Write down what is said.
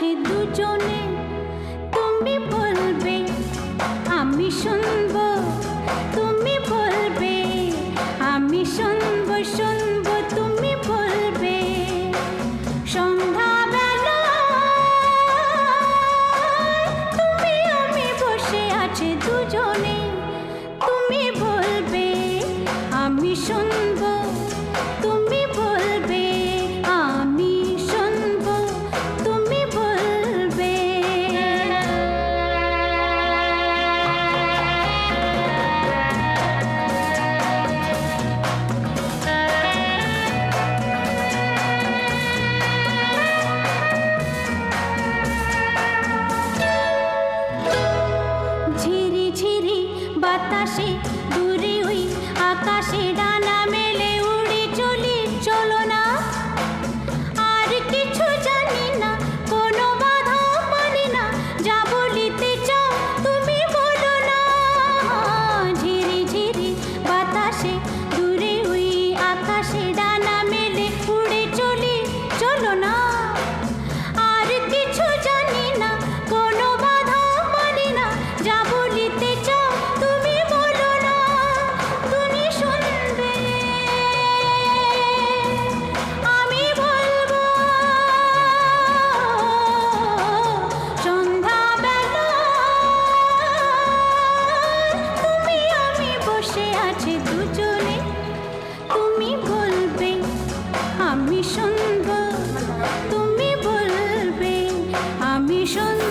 আছে দুজনে। তুমি বলবে আমি শুনব বাতাসে দূরে ওই আকাশে ডান তুমি বলবে আমি শুনব। তুমি বলবে আমি শুনব।